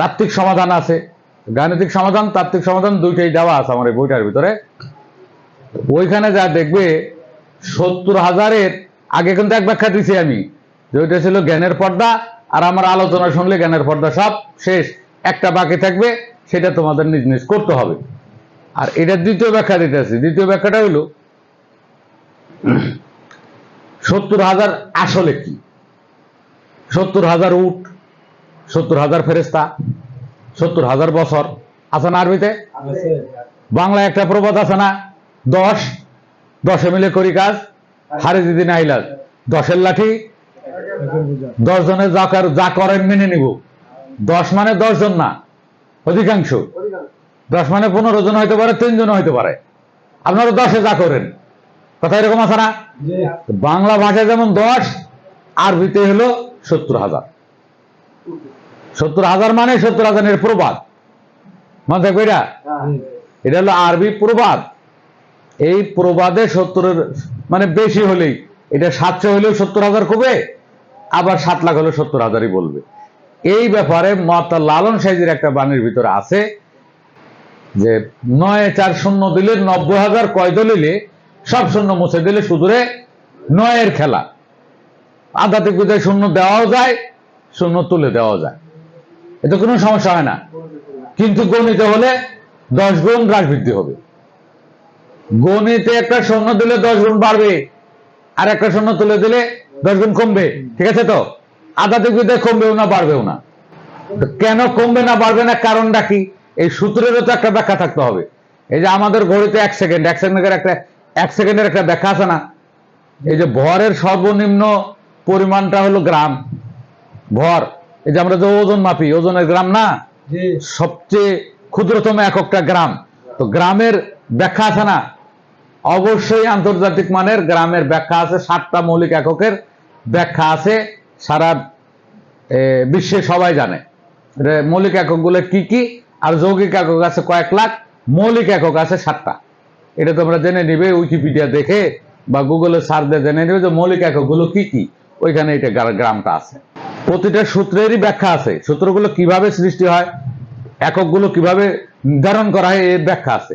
তাত্ত্বিক সমাধান আছে। গাণিতিক সমাধান, তাত্ত্বিক সমাধান দুইটাই দেওয়া আছে আমার এই বইটার ভিতরে। ওইখানে যা দেখবে, সত্তর হাজারের আগে কিন্তু এক ব্যাখ্যা দিছি আমি, যে ওইটা ছিল জ্ঞানের পর্দা, আর আমার আলোচনা শুনলে জ্ঞানের পর্দা সব শেষ। একটা বাকি থাকবে, সেটা তোমাদের নিজ নিজ করতে হবে। আর এটা দ্বিতীয় ব্যাখ্যা দিতেছি। দ্বিতীয় ব্যাখ্যাটা হলো সত্তর হাজার আসলে কি? সত্তর হাজার উট সত্তর হাজার ফেরেস্তা সত্তর হাজার বছর। আছে না আরবিতে? বাংলা একটা প্রবাদ আছে না? দশ। দশে মিলে করি কাজ হারে দিদি নাইলাজ দশের লাঠি দশ জনে যা কর- যা করেন মেনে নিব। দশ মানে দশ জন না অধিকাংশ। দশ মানে পনেরো জন হইতে পারে তিনজন হইতে পারে। আপনারা দশে যা করেন। কথা এরকম আছে না? বাংলা ভাষায় যেমন দশ আরবিতে হলো সত্তর হাজার। সত্তর হাজার মানে সত্তর হাজারের প্রবাদ। মনে থাকবে এটা? হলো আরবি প্রবাদ। এই প্রবাদে সত্তরের মানে বেশি হলেই, এটা সাতশো হলেও সত্তর হাজার কবে আবার সাত লাখ হলে সত্তর হাজারই বলবে। এই ব্যাপারে মত লালন সাইজের একটা বাণীর ভিতরে আছে যে, নয় চার শূন্য দিলে নব্বই হাজার কয় দলিলে, সব শূন্য মুছে দিলে শুধুরে নয়ের খেলা। আধ্যাত্মিক শূন্য দেওয়াও যায়, শূন্য তুলে দেওয়া যায়। এতে কোনো সমস্যা হয় না। কিন্তু গণিতে হলে দশ গুণ হ্রাস বৃদ্ধি হবে। গণিতে একটা শূন্য দিলে দশ গুণ বাড়বে, আর একটা শূন্য তুলে দিলে দশ গুণ কমবে। ঠিক আছে তো? আধ্যাত্মিক বিদ্যায় কমবেও না, বাড়বেও না। কেন কমবে না, বাড়বে না, কারণটা কি? এই সূত্রেরও তো একটা ব্যাখ্যা থাকতে হবে। এই যে আমাদের ঘড়িতে এক সেকেন্ড, এক সেকেন্ডের একটা, এক সেকেন্ডের একটা ব্যাখ্যা আছে না? এই যে ভরের সর্বনিম্ন পরিমাণটা হলো গ্রাম। ভর। এই যে আমরা যে ওজন মাপি ওজনের গ্রাম না? সবচেয়ে ক্ষুদ্রতম এককটা গ্রাম। তো গ্রামের ব্যাখ্যা আছে না? অবশ্যই আন্তর্জাতিক মানের গ্রামের ব্যাখ্যা আছে সাতটা মৌলিক এককের ব্যাখ্যা আছে সারা বিশ্বে সবাই জানে। মৌলিক এককগুলো কি কি? আর যৌগিক একক আছে কয়েক লাখ মৌলিক একক আছে সাতটা এটা তোমরা জেনে নিবে উইকিপিডিয়া দেখে বা গুগলে সার্চ দিয়ে জেনে নিবে যে মৌলিক এককগুলো কি কি। ওইখানে এটা গ্রামটা আছে। প্রতিটা সূত্রেরই ব্যাখ্যা আছে। সূত্রগুলো কীভাবে সৃষ্টি হয়, এককগুলো কীভাবে নির্ধারণ করা হয়, এর ব্যাখ্যা আছে।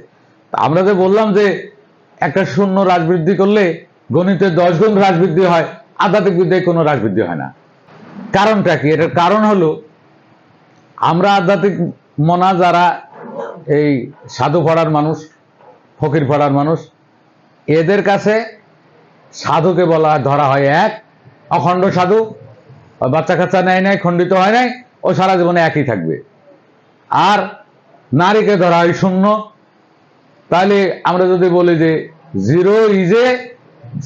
আমরা যে বললাম যে একটা শূন্য হ্রাস বৃদ্ধি করলে গণিতে দশ গুণ হ্রাস বৃদ্ধি হয়, আধ্যাত্মিক বিদ্যায় কোনো হ্রাস বৃদ্ধি হয় না। কারণটা কি? এটার কারণ হলো আমরা আধ্যাত্মিক মনা যারা, এই সাধু পড়ার মানুষ, ফকির পড়ার মানুষ, এদের কাছে সাধুকে বলা ধরা হয় এক, অখণ্ড সাধু বাচ্চা কাচ্চা নেয় নাই, খণ্ডিত হয় নাই, ও সারা জীবনে একই থাকবে। আর নারীকে ধরা হয় শূন্য। তাহলে আমরা যদি বলি যে zero is a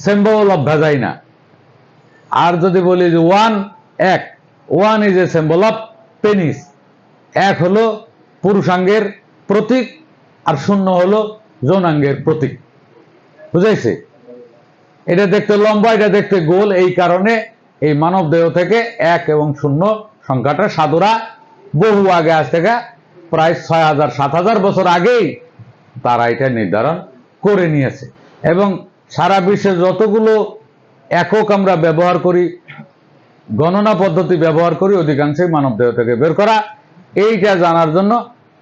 symbol of vagina আর যদি বলি যে ওয়ান এক one is a symbol of penis এক হলো পুরুষাঙ্গের প্রতীক, আর শূন্য হলো যৌনাঙ্গের প্রতীক। বুঝাইছে? এটা দেখতে লম্বা, এটা দেখতে গোল, এই কারণে এই মানব দেহ থেকে এক এবং শূন্য সংখ্যাটা সাধুরা বহু আগে, আজ থেকে প্রায় ছয় হাজার, সাত হাজার বছর আগেই তারা এটা নির্ধারণ করে নিয়েছে। এবং সারা বিশ্বে যতগুলো একক আমরা ব্যবহার করি, গণনা পদ্ধতি ব্যবহার করি, অধিকাংশই মানব দেহ থেকে বের করা। এইটা জানার জন্য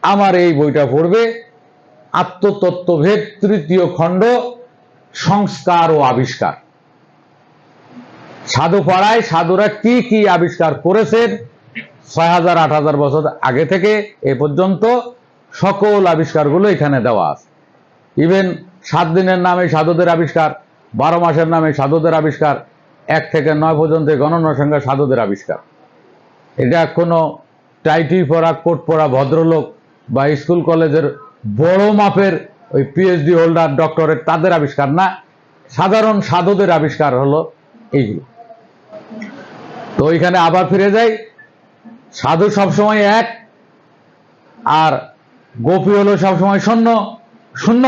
আমার এই বইটা পড়বে, আত্মতত্ত্বভেদ তৃতীয় খণ্ড, সংস্কার ও আবিষ্কার। সাধু পাড়ায় সাধুরা কি কি আবিষ্কার করেছেন? ছয় হাজার, আট হাজার বছর আগে থেকে এ পর্যন্ত সকল আবিষ্কারগুলো এখানে দেওয়া আছে। ইভেন সাত দিনের নামে সাধুদের আবিষ্কার, বারো মাসের নামে সাধুদের আবিষ্কার, এক থেকে নয় পর্যন্ত গণনা সংখ্যা সাধুদের আবিষ্কার। এটা কোনো টাইটি পড়া, কোট পড়া, ভদ্রলোক বা স্কুল কলেজের বড় মাপের ওই পিএইচডি হোল্ডার ডক্টরেট তাদের আবিষ্কার না। সাধারণ সাধুদের আবিষ্কার হলো এইগুলো। তো ওইখানে আবার ফিরে যাই। সাধু সবসময় এক, আর গোপী হলো সবসময় শূন্য শূন্য।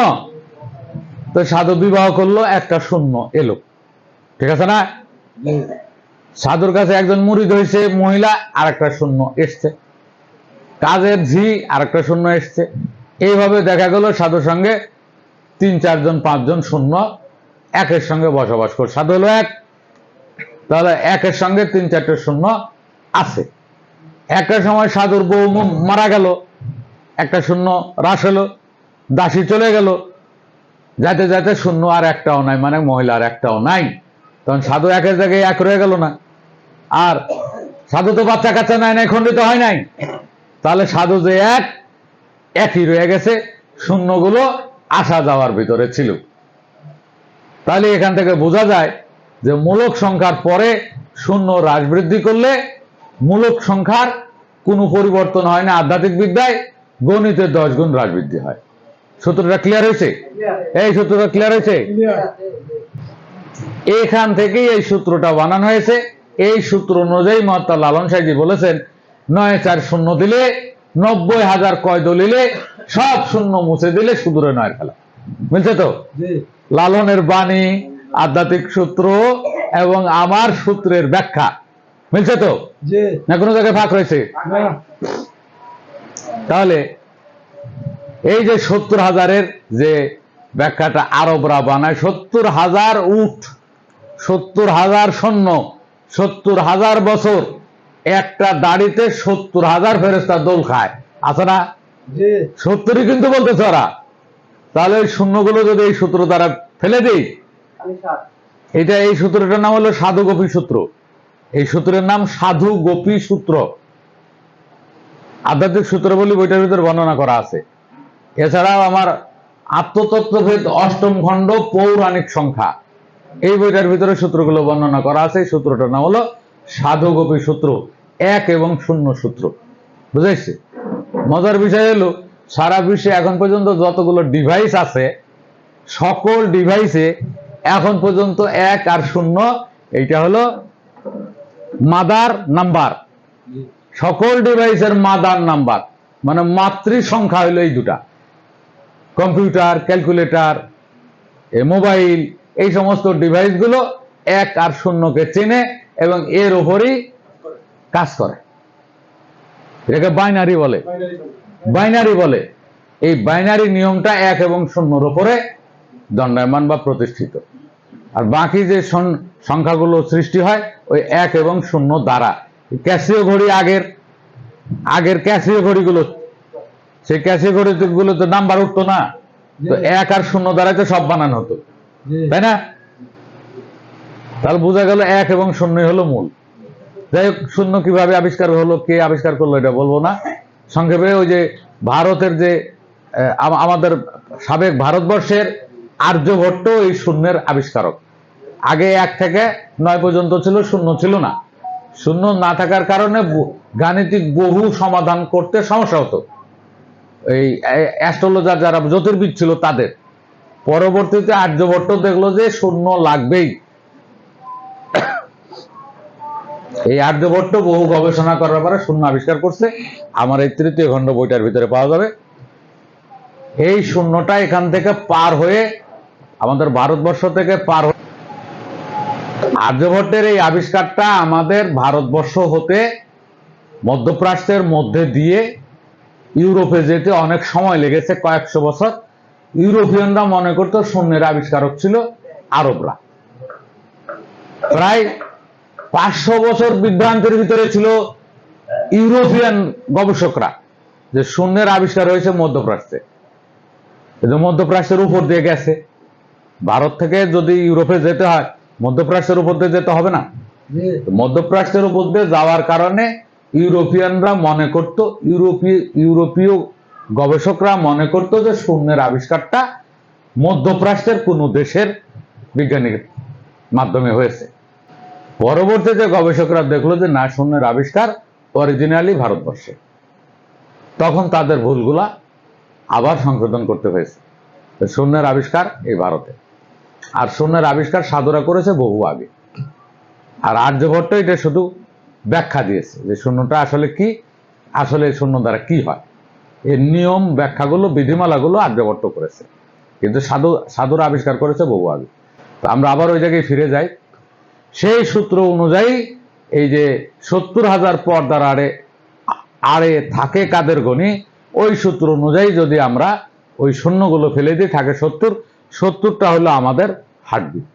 তো সাধু বিবাহ করল, একটা শূন্য এলো। ঠিক আছে না? সাধুর কাছে একজন মুরিদ হয়েছে, মহিলা আর একটা শূন্য এসছে। কাজের ঝি আর একটা শূন্য এসছে। এইভাবে দেখা গেল সাধুর সঙ্গে তিন, চারজন, পাঁচজন শূন্য, একের সঙ্গে বসবাস করে সাধু হলো এক তাহলে একের সঙ্গে তিন চারটে শূন্য আছে। একটা সময় সাধুর বউ মারা গেল, একটা শূন্য হ্রাস হলো, দাসী চলে গেল। যাতে যাতে শূন্য আর একটাও নাই মানে মহিলা আর একটাও নাই। তখন সাধু একের জায়গায় এক রয়ে গেল না। আর সাধু তো বাচ্চা কাচ্চা নাই নাই, খণ্ডিত হয় নাই। তাহলে সাধু যে এক, একই রয়ে গেছে, শূন্যগুলো আসা যাওয়ার ভিতরে ছিল। তাহলে এখান থেকে বোঝা যায় যে মূলক সংখ্যার পরে শূন্য হ্রাস বৃদ্ধি করলে মূলক সংখ্যার কোনো পরিবর্তন হয় না। আধ্যাত্মিক বিদ্যায় গণিতে দশ গুণ হ্রাস বৃদ্ধি হয়। সূত্রটা ক্লিয়ার হয়েছে? এই সূত্রটা ক্লিয়ার হয়েছে? এখান থেকেই এই সূত্রটা বানানো হয়েছে। এই সূত্র অনুযায়ী মহাত্মা লালন সাহেজি বলেছেন নয় চার শূন্য দিলে নব্বই হাজার কয় দলিলে সব শূন্য মুছে দিলে সুদূরে নয় খেলা। বুঝছে তো? লালনের বাণী আধ্যাত্মিক সূত্র এবং আমার সূত্রের ব্যাখ্যা। মিলছে তো? না কোনো জায়গায় ফাঁক রয়েছে? তাহলে এই যে সত্তর হাজারের যে ব্যাখ্যাটা আরবরা বানায় সত্তর হাজার উঠ সত্তর হাজার সৈন্য সত্তর হাজার বছর একটা দাড়িতে সত্তর হাজার ফেরেস্তা দোল খায়। আছে না? সত্তরই কিন্তু বলতেছে ওরা। তাহলে ওই শূন্যগুলো যদি এই সূত্র দ্বারা ফেলে দিই এটা এই সূত্রটার নাম হলো সাধু গোপী সূত্র। এই সূত্রের নাম সাধু গোপী সূত্র। আধ্যাত্মিক সূত্র বলি বইটার ভিতরে বর্ণনা করা আছে। এছাড়াও আমার আত্মতত্ত্বভেদ অষ্টম খণ্ড পৌরাণিক সংখ্যা। এই বইটার ভিতরে সূত্রগুলো বর্ণনা করা আছে। সূত্রটার নাম হলো সাধু গোপী সূত্র, এক এবং শূন্য সূত্র। বুঝেছি মজার বিষয় হলো, সারা বিশ্বে এখন পর্যন্ত যতগুলো ডিভাইস আছে, সকল ডিভাইসে এখন পর্যন্ত এক আর শূন্য, এইটা হলো মাদার নাম্বার। সকল ডিভাইসের মাদার নাম্বার মানে মাতৃ সংখ্যা হলো এই দুটা। কম্পিউটার, ক্যালকুলেটর মোবাইল, এই সমস্ত ডিভাইসগুলো এক আর শূন্যকে চেনে এবং এর উপরই কাজ করে। এটাকে বাইনারি বলে। বাইনারি বলে। এই বাইনারি নিয়মটা এক এবং শূন্যর উপরে দণ্ডায়মান বা প্রতিষ্ঠিত। আর বাকি যে সংখ্যাগুলো সৃষ্টি হয় ওই এক এবং শূন্য দ্বারা। ক্যাসিও ঘড়ি আগের আগের ক্যাসিও ঘড়িগুলো সেই ক্যাসিও ঘড়িগুলো তো নাম্বার উঠতো না। তো এক আর শূন্য দ্বারাই তো সব বানানো হতো। তাই না? তাহলে বোঝা গেল এক এবং শূন্যই হলো মূল। যাই হোক শূন্য কীভাবে আবিষ্কার হলো কে আবিষ্কার করল এটা বলব না। সংক্ষেপে ওই যে ভারতের যে আমাদের সাবেক ভারতবর্ষের আর্যভট্ট এই শূন্যের আবিষ্কারক। আগে এক থেকে নয় পর্যন্ত ছিল, শূন্য ছিল না। শূন্য না থাকার কারণে গাণিতিক বহু সমাধান করতে সমস্যা হতো। এই অ্যাস্ট্রোলজার যারা জ্যোতির্বিদ ছিল তাদের। পরবর্তীতে আর্যভট্ট দেখল যে শূন্য লাগবেই। এই আর্যভট্ট বহু গবেষণা করার পরে শূন্য আবিষ্কার করছে। আমার এই তৃতীয় খণ্ড বইটার ভিতরে পাওয়া যাবে। এই শূন্যটা এখান থেকে পার হয়ে আমাদের ভারতবর্ষ থেকে পার আর্যভট্টের এই আবিষ্কারটা আমাদের ভারতবর্ষ হতে মধ্যপ্রাচ্যের মধ্যে দিয়ে ইউরোপে যেতে অনেক সময় লেগেছে, কয়েকশো বছর। ইউরোপিয়ানরা মনে করতো শূন্যের আবিষ্কারক ছিল আরবরা। প্রায় পাঁচশো বছর বিভ্রান্তের ভিতরে ছিল ইউরোপিয়ান গবেষকরা যে শূন্যের আবিষ্কার হয়েছে মধ্যপ্রাচ্যে। মধ্যপ্রাচ্যের উপর দিয়ে গেছে। ভারত থেকে যদি ইউরোপে যেতে হয় মধ্যপ্রাচ্যের উপর দিয়ে যেতে হবে না? মধ্যপ্রাচ্যের উপর দিয়ে যাওয়ার কারণে ইউরোপিয়ানরা মনে করত ইউরোপীয় ইউরোপীয় গবেষকরা মনে করত যে শূন্যের আবিষ্কারটা মধ্যপ্রাচ্যের কোনো দেশের বিজ্ঞানীর মাধ্যমে হয়েছে। পরবর্তীতে গবেষকরা দেখল যে না শূন্যের আবিষ্কার অরিজিনালি ভারতবর্ষে। তখন তাদের ভুলগুলা আবার সংশোধন করতে হয়েছে। শূন্যের আবিষ্কার এই ভারতে। আর শূন্যের আবিষ্কার সাধুরা করেছে বহু আগে। আর আর্যভট্ট এটা শুধু ব্যাখ্যা দিয়েছে যে শূন্যটা আসলে কি, আসলে শূন্য দ্বারা কি হয়। এর নিয়ম, ব্যাখ্যাগুলো, বিধিমালাগুলো আর্যভট্ট করেছে। কিন্তু সাধু, সাধুরা আবিষ্কার করেছে বহু আগে। তো আমরা আবার ওই জায়গায় ফিরে যাই। সেই সূত্র অনুযায়ী এই যে সত্তর হাজার পর্দার আড়ে আড়ে থাকে কাদের গণি ওই সূত্র অনুযায়ী যদি আমরা ওই শূন্যগুলো ফেলে দিই, থাকে সত্তর সত্তরটা হলো আমাদের হার্টবিট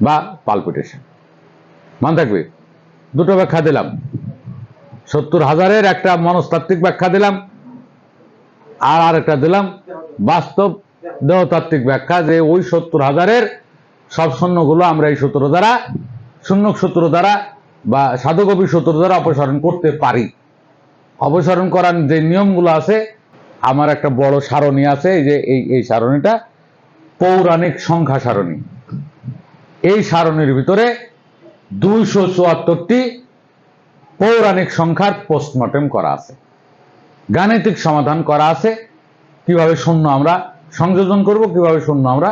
বা পালপিটেশন মান থাকবে? দুটো ব্যাখ্যা দিলাম। সত্তর হাজারের একটা মনস্তাত্ত্বিক ব্যাখ্যা দিলাম। আর আরেকটা দিলাম, বাস্তব দেহতাত্ত্বিক ব্যাখ্যা যে ওই সত্তর হাজারের সব শূন্যগুলো আমরা এই সূত্র দ্বারা শূন্য সূত্র দ্বারা বা সাধুকবি সূত্র দ্বারা অপসারণ করতে পারি। অপসারণ করার যে নিয়মগুলো আছে, আমার একটা বড় সারণী আছে, এই যে এই এই সারণীটা পৌরাণিক সংখ্যা সারণী। এই সারণীর ভিতরে দুইশো চুয়াত্তরটি পৌরাণিক সংখ্যার পোস্টমর্টেম করা আছে। গাণিতিক সমাধান করা আছে, কীভাবে শূন্য আমরা সংযোজন করব, কীভাবে শূন্য আমরা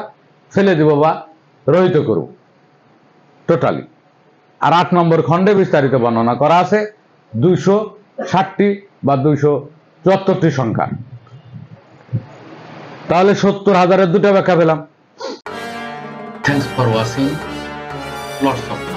ফেলে দেব বা রহিত করব। টোটালি আর আট নম্বর খণ্ডে বিস্তারিত বর্ণনা করা আছে, দুইশো ষাটটি বা দুইশো চুয়াত্তরটি সংখ্যা। তাহলে সত্তর হাজারের দুটা ব্যাখ্যা পেলাম। Thanks for watching lots of